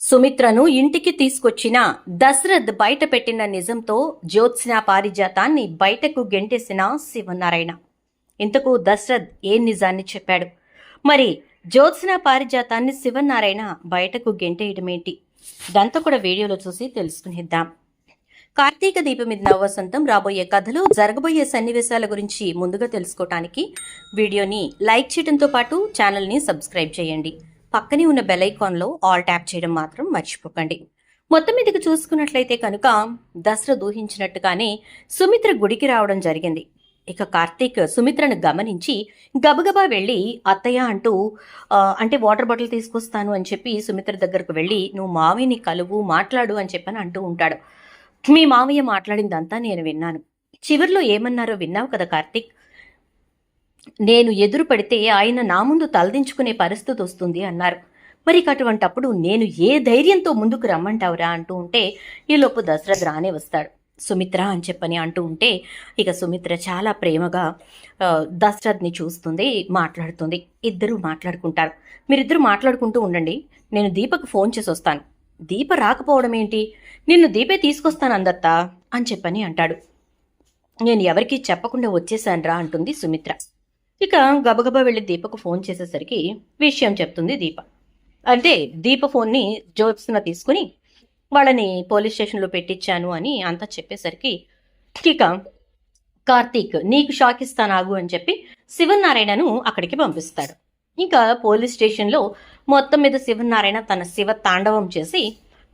సుమిత్రను ఇంటికి తీసుకొచ్చిన దశరథ్ బయట పెట్టిన నిజంతో జ్యోత్స్న పారిజాతాన్ని బయటకు గెంటేసిన శివనారాయణ. ఇంతకు దశరథ్ ఏ నిజాన్ని చెప్పాడు? మరి జ్యోత్స్న పారిజాతాన్ని శివనారాయణ బయటకు గెంటేయడమేంటి? ఇదంతా కూడా వీడియోలో చూసి తెలుసుకునిద్దాం. కార్తీక దీపం మీద నవవసంతం రాబోయే కథలు జరగబోయే సన్నివేశాల గురించి ముందుగా తెలుసుకోవటానికి వీడియోని లైక్ చేయడంతో పాటు ఛానల్ని సబ్స్క్రైబ్ చేయండి. పక్కనే ఉన్న బెల్ ఐకాన్లో ఆల్ ట్యాప్ చేయడం మాత్రం మర్చిపోకండి. మొత్తం మీదకి చూసుకున్నట్లయితే కనుక దసరా ఊహించినట్టుగానే సుమిత్ర గుడికి రావడం జరిగింది. ఇక కార్తీక్ సుమిత్రను గమనించి గబగబా వెళ్ళి అత్తయ్య అంటూ అంటే వాటర్ బాటిల్ తీసుకొస్తాను అని చెప్పి సుమిత్ర దగ్గరకు వెళ్ళి నువ్వు మావయ్యని కలువు మాట్లాడు అని చెప్పని అంటూ ఉంటాడు. మీ మావయ్య మాట్లాడిందంతా నేను విన్నాను. చివర్లో ఏమన్నారో విన్నావు కదా కార్తీక్? నేను ఎదురు పడితే ఆయన నా ముందు తలదించుకునే పరిస్థితి వస్తుంది అన్నారు. మరి అటువంటప్పుడు నేను ఏ ధైర్యంతో ముందుకు రమ్మంటావురా అంటూ ఉంటే ఈలోపు దశరథ్ రానే వస్తాడు. సుమిత్ర అని చెప్పని అంటూ ఉంటే ఇక సుమిత్ర చాలా ప్రేమగా దశరథ్ని చూస్తుంది మాట్లాడుతుంది. ఇద్దరు మాట్లాడుకుంటారు. మీరిద్దరు మాట్లాడుకుంటూ ఉండండి. నేను దీపకు ఫోన్ చేసి వస్తాను. దీప రాకపోవడం ఏంటి? నిన్ను దీపే తీసుకొస్తాను అందత్తా అని చెప్పని అంటాడు. నేను ఎవరికీ చెప్పకుండా వచ్చేసానురా అంటుంది సుమిత్ర. ఇక గబగబా వెళ్ళి దీపకు ఫోన్ చేసేసరికి విషయం చెప్తుంది దీప. అంటే దీప ఫోన్ని జ్యోత్స్న తీసుకుని వాళ్ళని పోలీస్ స్టేషన్లో పెట్టించాను అని అంతా చెప్పేసరికి ఇక కార్తీక్ నీకు షాక్ ఆగు అని చెప్పి శివనారాయణను అక్కడికి పంపిస్తాడు. ఇంకా పోలీస్ స్టేషన్లో మొత్తం మీద శివనారాయణ తన శివ తాండవం చేసి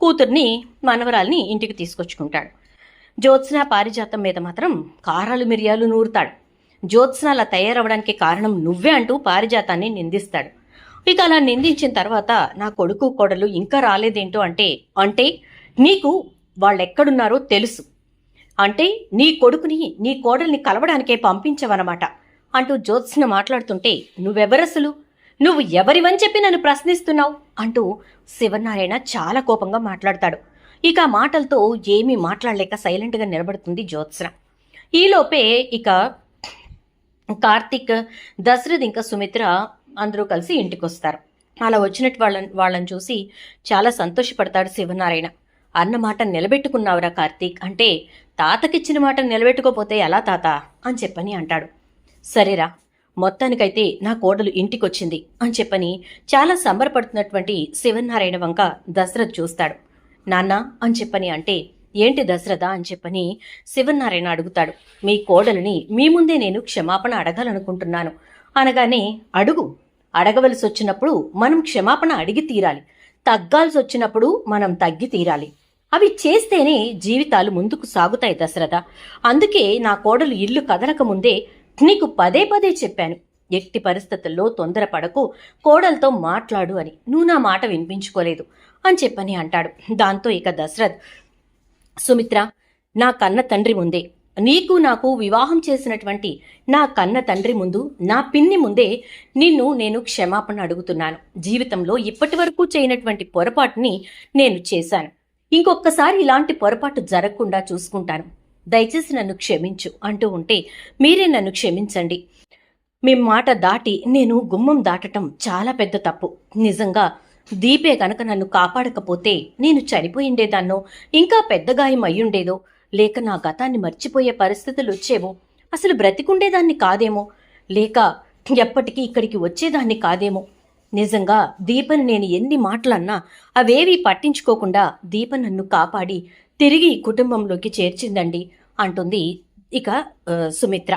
కూతుర్ని మనవరాల్ని ఇంటికి తీసుకొచ్చుకుంటాడు. జ్యోత్స్న పారిజాతం మీద మాత్రం కారాలు మిరియాలు నూరుతాడు. జ్యోత్స్న అలా తయారవడానికి కారణం నువ్వే అంటూ పారిజాతాన్ని నిందిస్తాడు. ఇక అలా నిందించిన తర్వాత నా కొడుకు కోడలు ఇంకా రాలేదేంటో అంటే అంటే నీకు వాళ్ళెక్కడున్నారో తెలుసు. అంటే నీ కొడుకుని నీ కోడల్ని కలవడానికే పంపించవన్నమాట అంటూ జ్యోత్స్న మాట్లాడుతుంటే నువ్వెవరసలు? నువ్వు ఎవరివని చెప్పి నన్ను ప్రశ్నిస్తున్నావు? అంటూ శివనారాయణ చాలా కోపంగా మాట్లాడతాడు. ఇక మాటలతో ఏమీ మాట్లాడలేక సైలెంట్గా నిలబడుతుంది జ్యోత్స్న. ఈలోపే ఇక కార్తిక్ దశరథ్ ఇంకా సుమిత్ర అందరూ కలిసి ఇంటికి వస్తారు అలా వచ్చినట్టు వాళ్ళని వాళ్ళని చూసి చాలా సంతోషపడతాడు శివనారాయణ. అన్న మాట నిలబెట్టుకున్నావురా కార్తీక్ అంటే తాతకిచ్చిన మాట నిలబెట్టుకోపోతే ఎలా తాత? అని చెప్పని అంటాడు. సరేరా మొత్తానికైతే నా కోడలు ఇంటికొచ్చింది అని చెప్పని చాలా సంబరపడుతున్నటువంటి శివనారాయణ వంక దశరథ్ చూస్తాడు. నాన్న అని చెప్పని అంటే ఏంటి దశరథ అని చెప్పని శివనారాయణ అడుగుతాడు. మీ కోడలిని మీ ముందే నేను క్షమాపణ అడగాలనుకుంటున్నాను. అనగానే అడుగు. అడగవలసి వచ్చినప్పుడు మనం క్షమాపణ అడిగి తీరాలి. తగ్గాల్సి వచ్చినప్పుడు మనం తగ్గి తీరాలి. అవి చేస్తేనే జీవితాలు ముందుకు సాగుతాయి దశరథ. అందుకే నా కోడలు ఇల్లు కదలకముందే నీకు పదే పదే చెప్పాను. ఎట్టి పరిస్థితుల్లో తొందరపడకు. కోడలతో మాట్లాడు అని. నువ్వు నా మాట వినిపించుకోలేదు అని చెప్పని అంటాడు. దాంతో ఇక దశరథ్ సుమిత్ర నా కన్న తండ్రి ముందే. నీకు నాకు వివాహం చేసినటువంటి నా కన్న తండ్రి ముందు నా పిన్ని ముందే నిన్ను నేను క్షమాపణ అడుగుతున్నాను. జీవితంలో ఇప్పటి వరకు చేయనటువంటి పొరపాటుని నేను చేశాను. ఇంకొకసారి ఇలాంటి పొరపాటు జరగకుండా చూసుకుంటాను. దయచేసి నన్ను క్షమించు అంటూ ఉంటే మీరే నన్ను క్షమించండి. మీ మాట దాటి నేను గుమ్మం దాటటం చాలా పెద్ద తప్పు. నిజంగా దీపే గనక నన్ను కాపాడకపోతే నేను చనిపోయిండేదాన్నో ఇంకా పెద్ద గాయం అయ్యుండేదో లేక నా గతాన్ని మర్చిపోయే పరిస్థితులు వచ్చేవో అసలు బ్రతికుండేదాన్ని కాదేమో లేక ఎప్పటికీ ఇక్కడికి వచ్చేదాన్ని కాదేమో. నిజంగా దీపను నేను ఎన్ని మాటలన్నా అవేవీ పట్టించుకోకుండా దీప నన్ను కాపాడి తిరిగి కుటుంబంలోకి చేర్చిందండి అంటుంది ఇక సుమిత్ర.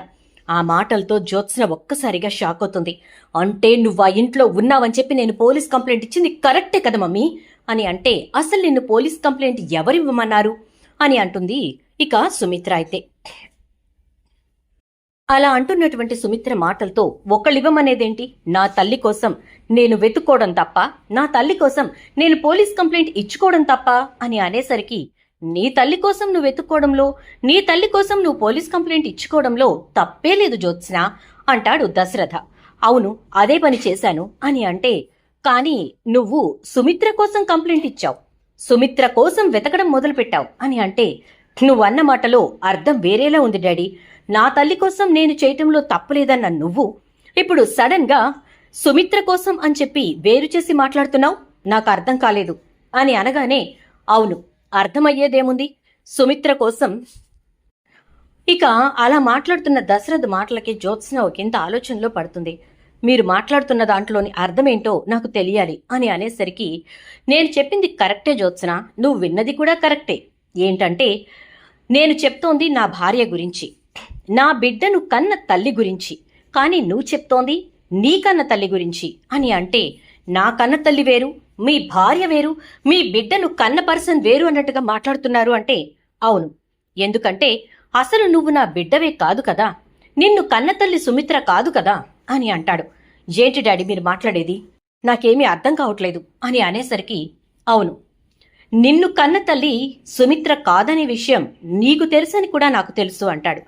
ఆ మాటలతో జ్యోత్స్న ఒక్కసారిగా షాక్ అవుతుంది. అంటే నువ్వు ఆ ఇంట్లో ఉన్నావని చెప్పి నేను పోలీస్ కంప్లైంట్ ఇచ్చింది కరెక్టే కదా మమ్మీ? అని అంటే అసలు నిన్ను పోలీస్ కంప్లైంట్ ఎవరివ్వమన్నారు అని అంటుంది ఇక సుమిత్ర అయితే. అలా అంటున్నటువంటి సుమిత్ర మాటలతో ఒకళ్ళివ్వమనేదేంటి? నా తల్లి కోసం నేను వెతుక్కోవడం తప్ప నా తల్లి కోసం నేను పోలీస్ కంప్లైంట్ ఇచ్చుకోవడం తప్ప అని అనేసరికి నీ తల్లి కోసం నువ్వు వెతుక్కోవడంలో నీ తల్లి కోసం నువ్వు పోలీస్ కంప్లైంట్ ఇచ్చుకోవడంలో తప్పే లేదు జ్యోత్స్న అంటాడు దశరథ. అవును అదే పని చేశాను అని అంటే కానీ నువ్వు సుమిత్ర కోసం కంప్లైంట్ ఇచ్చావు. సుమిత్ర కోసం వెతకడం మొదలుపెట్టావు అని అంటే నువ్వన్న మాటలో అర్థం వేరేలా ఉంది డాడీ. నా తల్లి కోసం నేను చేయటంలో తప్పలేదన్న నువ్వు ఇప్పుడు సడన్గా సుమిత్ర కోసం అని చెప్పి వేరు చేసి మాట్లాడుతున్నావు? నాకు అర్థం కాలేదు అని అనగానే అవును అర్థమయ్యేదేముంది? సుమిత్ర కోసం. ఇక అలా మాట్లాడుతున్న దశరథ్ మాటలకి జ్యోత్స్న ఒకంత ఆలోచనలో పడుతుంది. మీరు మాట్లాడుతున్న దాంట్లోని అర్థమేంటో నాకు తెలియాలి అని అనేసరికి నేను చెప్పింది కరెక్టే జ్యోత్స్న నువ్వు విన్నది కూడా కరెక్టే. ఏంటంటే నేను చెప్తోంది నా భార్య గురించి నా బిడ్డను కన్న తల్లి గురించి కానీ నువ్వు చెప్తోంది నీ కన్న తల్లి గురించి అని అంటే నా కన్న తల్లి వేరు మీ భార్య వేరు మీ బిడ్డను కన్న పర్సన్ వేరు అన్నట్టుగా మాట్లాడుతున్నారు అంటే అవును. ఎందుకంటే అసలు నువ్వు నా బిడ్డవే కాదు కదా నిన్ను కన్నతల్లి సుమిత్ర కాదు కదా అని అంటాడు. ఏంటి డాడీ మీరు మాట్లాడేది? నాకేమీ అర్థం కావట్లేదు అని అనేసరికి అవును. నిన్ను కన్న తల్లి సుమిత్ర కాదనే విషయం నీకు తెలుసని కూడా నాకు తెలుసు అంటాడు.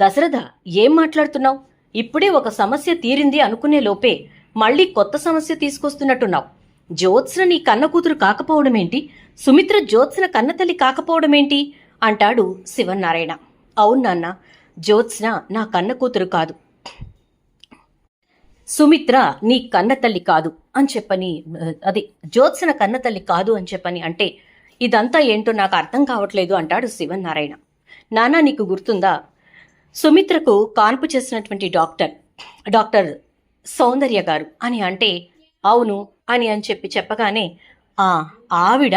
దశరథ ఏం మాట్లాడుతున్నావు? ఇప్పుడే ఒక సమస్య తీరింది అనుకునే లోపే మళ్ళీ కొత్త సమస్య తీసుకొస్తున్నట్టున్నావు. జ్యోత్స్న నీ కన్న కూతురు కాకపోవడమేంటి? సుమిత్ర జ్యోత్స్న కన్నతల్లి కాకపోవడమేంటి? అంటాడు శివనారాయణ అవును నాన్న జ్యోత్స్న నా కన్న కూతురు కాదు. సుమిత్ర నీ కన్న తల్లి కాదు అని చెప్పని అది జ్యోత్స్న కన్న తల్లి కాదు అని చెప్పని అంటే ఇదంతా ఏంటో నాకు అర్థం కావట్లేదు అంటాడు శివనారాయణ నానా నీకు గుర్తుందా? సుమిత్రకు కాన్పు చేసినటువంటి డాక్టర్ డాక్టర్ సౌందర్య గారు అని అంటే అవును అని అని చెప్పి చెప్పగానే ఆ ఆవిడ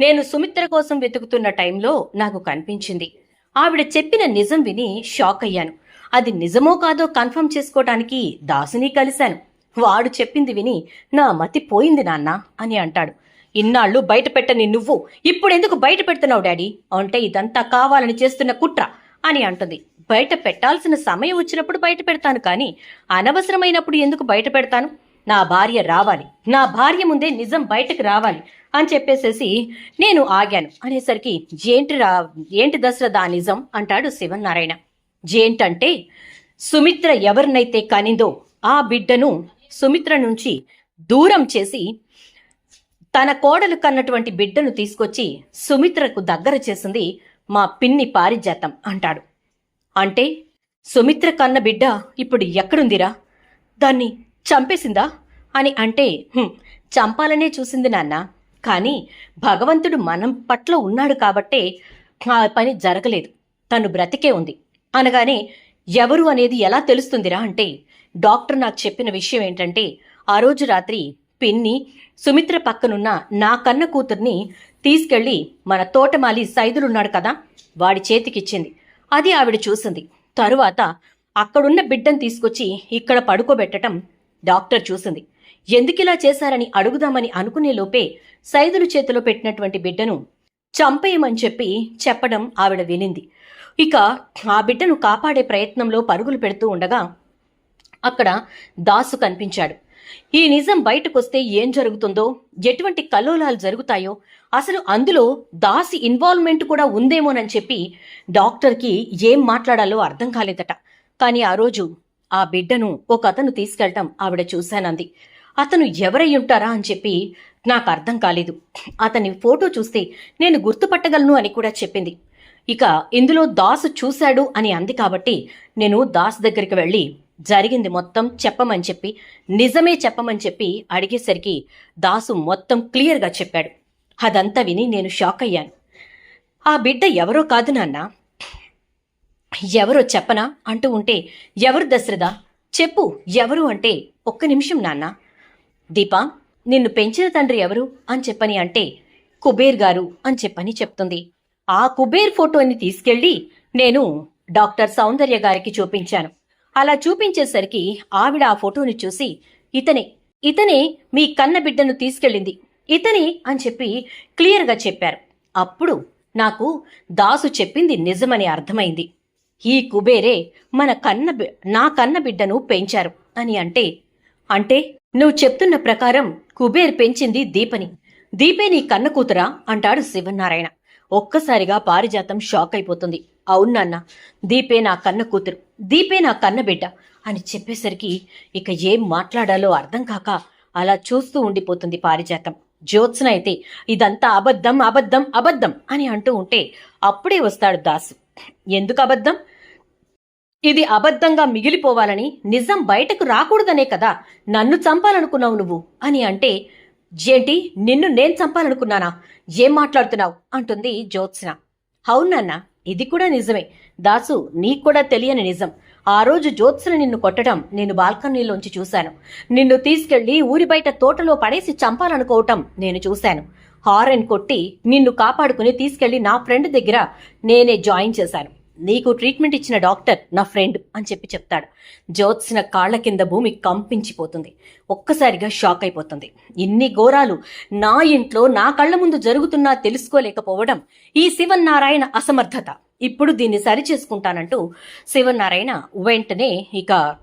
నేను సుమిత్ర కోసం వెతుకుతున్న టైంలో నాకు కనిపించింది. ఆవిడ చెప్పిన నిజం విని షాక్ అయ్యాను. అది నిజమో కాదో కన్ఫర్మ్ చేసుకోవటానికి దాసుని కలిశాను. వాడు చెప్పింది విని నా మతి పోయింది నాన్న అని అంటాడు. ఇన్నాళ్ళు బయట పెట్టని నువ్వు ఇప్పుడెందుకు బయట పెడుతున్నావు డాడీ? అంటే ఇదంతా కావాలని చేస్తున్న కుట్ర అని అంటుంది. బయట పెట్టాల్సిన సమయం వచ్చినప్పుడు బయట పెడతాను కానీ అనవసరమైనప్పుడు ఎందుకు బయట పెడతాను? నా భార్య రావాలి. నా భార్య ముందే నిజం బయటకు రావాలి అని చెప్పేసేసి నేను ఆగాను. అనేసరికి ఏంటి రా ఏంటి దశరథ ఆ నిజం? అంటాడు శివనారాయణ జేంటంటే సుమిత్ర ఎవరినైతే కనిందో ఆ బిడ్డను సుమిత్ర నుంచి దూరం చేసి తన కోడలు కన్నటువంటి బిడ్డను తీసుకొచ్చి సుమిత్రకు దగ్గర చేసింది మా పిన్ని పారిజాతం అంటాడు. అంటే సుమిత్ర కన్న బిడ్డ ఇప్పుడు ఎక్కడుందిరా? దాన్ని చంపేసిందా? అని అంటే చంపాలనే చూసింది నాన్న. కానీ భగవంతుడు మనం పట్ల ఉన్నాడు కాబట్టే ఆ పని జరగలేదు. తను బ్రతికే ఉంది. అనగానే ఎవరు అనేది ఎలా తెలుస్తుందిరా అంటే డాక్టర్ నాకు చెప్పిన విషయం ఏంటంటే ఆ రోజు రాత్రి పిన్ని సుమిత్ర పక్కనున్న నా కన్న కూతుర్ని తీసుకెళ్ళి మన తోటమాలి సైదులున్నాడు కదా వాడి చేతికిచ్చింది. అది ఆవిడ చూసింది. తరువాత అక్కడున్న బిడ్డను తీసుకొచ్చి ఇక్కడ పడుకోబెట్టటం డాక్టర్ చూసింది. ఎందుకిలా చేశారని అడుగుదామని అనుకునే లోపే సైదులు చేతిలో పెట్టినటువంటి బిడ్డను చంపేయమని చెప్పి చెప్పడం ఆవిడ వినింది. ఇక ఆ బిడ్డను కాపాడే ప్రయత్నంలో పరుగులు పెడుతూ ఉండగా అక్కడ దాసు కనిపించాడు. ఈ నిజం బయటకొస్తే ఏం జరుగుతుందో ఎటువంటి కల్లోలాలు జరుగుతాయో అసలు అందులో దాసి ఇన్వాల్వ్మెంట్ కూడా ఉందేమోనని చెప్పి డాక్టర్కి ఏం మాట్లాడాలో అర్థం కాలేదట. కానీ ఆ రోజు ఆ బిడ్డను ఒక అతను తీసుకెళ్ళటం ఆవిడ చూశానంది. అతను ఎవరై ఉంటారా? అని చెప్పి నాకు అర్థం కాలేదు. అతని ఫోటో చూస్తే నేను గుర్తుపట్టగలను అని కూడా చెప్పింది. ఇక ఇందులో దాసు చూశాడు అని అంది కాబట్టి నేను దాస్ దగ్గరికి వెళ్ళి జరిగింది మొత్తం చెప్పమని చెప్పి నిజమే చెప్పమని చెప్పి అడిగేసరికి దాసు మొత్తం క్లియర్గా చెప్పాడు. అదంతా విని నేను షాక్ అయ్యాను. ఆ బిడ్డ ఎవరో కాదు నాన్న. ఎవరో చెప్పనా అంటూ ఉంటే ఎవరు దశరథ? చెప్పు ఎవరు అంటే ఒక్క నిమిషం నాన్న. దీపా నిన్ను పెంచిన తండ్రి ఎవరు అని చెప్పని అంటే కుబేర్ గారు అని చెప్పని చెప్తుంది. ఆ కుబేర్ ఫోటోని తీసుకెళ్ళి నేను డాక్టర్ సౌందర్య గారికి చూపించాను. అలా చూపించేసరికి ఆవిడ ఆ ఫోటోని చూసి ఇతనే ఇతనే మీ కన్న బిడ్డను తీసుకెళ్ళింది ఇతనే అని చెప్పి క్లియర్గా చెప్పారు. అప్పుడు నాకు దాసు చెప్పింది నిజమని అర్థమైంది. ఈ కుబేరే మన కన్న నా కన్న బిడ్డను పెంచారు. అని అంటే అంటే నువ్వు చెప్తున్న ప్రకారం కుబేర్ పెంచింది దీపని. దీపే నీ కన్న కూతురా? అంటాడు శివనారాయణ. ఒక్కసారిగా పారిజాతం షాక్ అయిపోతుంది. అవును నాన్న దీపే నా కన్న కూతురు దీపే నా కన్న బిడ్డ అని చెప్పేసరికి ఇక ఏం మాట్లాడాలో అర్థం కాక అలా చూస్తూ ఉండిపోతుంది పారిజాతం. జ్యోత్స్న అయితే ఇదంతా అబద్ధం అబద్ధం అబద్ధం అని అంటూ ఉంటే అప్పుడే వస్తాడు దాసు. ఎందుకు అబద్ధం? ఇది అబద్ధంగా మిగిలిపోవాలని నిజం బయటకు రాకూడదనే కదా. నన్ను చంపాలనుకున్నావు నువ్వు అని అంటే ఏంటి నిన్ను నేను చంపాలనుకున్నానా? ఏం మాట్లాడుతున్నావు? అంటుంది జ్యోత్స్న. అవునన్న ఇది కూడా నిజమే. దాసు నీకు కూడా తెలియని నిజం. ఆ రోజు జ్యోత్స్న నిన్ను కొట్టడం నేను బాల్కనీలోంచి చూశాను. నిన్ను తీసుకెళ్ళి ఊరి బయట తోటలో పడేసి చంపాలనుకోవటం నేను చూశాను. హారన్ కొట్టి నిన్ను కాపాడుకుని తీసుకెళ్ళి నా ఫ్రెండ్ దగ్గర నేనే జాయిన్ చేశాను. నీకు ట్రీట్మెంట్ ఇచ్చిన డాక్టర్ నా ఫ్రెండ్ అని చెప్పి చెప్తాడు. జ్యోత్స్న కాళ్ళ కింద భూమి కంపించిపోతుంది. ఒక్కసారిగా షాక్ అయిపోతుంది. ఇన్ని ఘోరాలు నా ఇంట్లో నా కళ్ళ ముందు జరుగుతున్నా తెలుసుకోలేకపోవడం ఈ శివన్నారాయణ అసమర్థత. ఇప్పుడు దీన్ని సరి చేసుకుంటానంటూ శివన్నారాయణ వెంటనే ఇక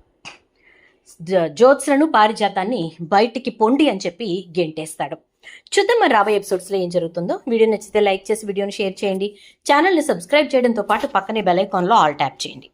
జ- జ్యోత్స్నను పారిజాతాన్ని బయటికి పొండి అని చెప్పి గెంటేస్తాడు. చూద్దాం మరి రాబోయే ఎపిసోడ్స్లో ఏం జరుగుతుందో. వీడియో నచ్చితే లైక్ చేసి వీడియోని షేర్ చేయండి. ఛానల్ని సబ్స్క్రైబ్ చేయడంతో పాటు పక్కనే బెల్ ఐకాన్లో ఆల్ ట్యాప్ చేయండి.